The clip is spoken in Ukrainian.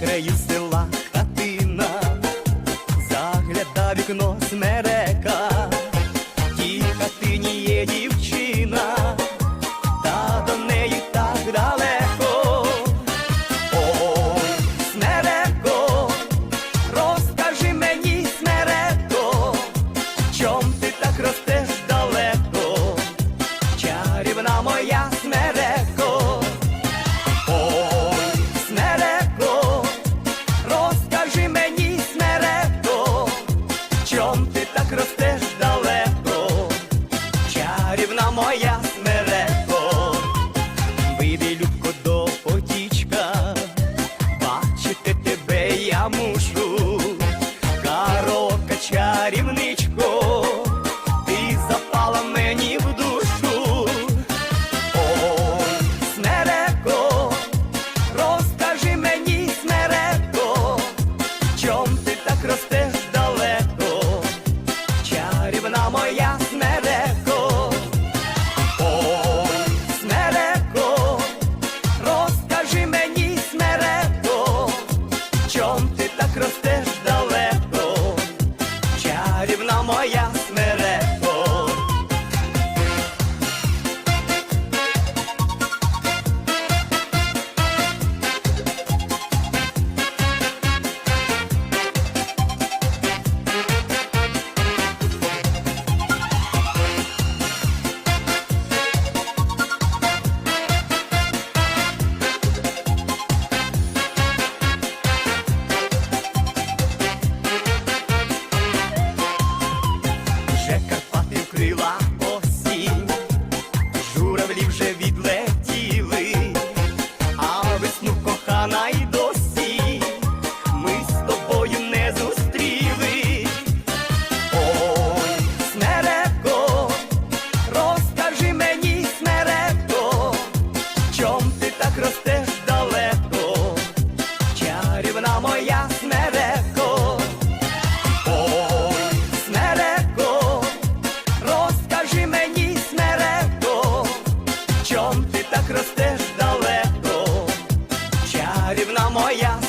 краю села хатина, загляда вікно смерть. Чом ти так росте? моя. вже Карпати вкрила осінь, журавлі вже відлетіли, а весну кохана й досі ми з тобою не зустріли. Ой, Снерепко, розкажи мені, Снерепко, чом ти так ростеш? Чарівна моя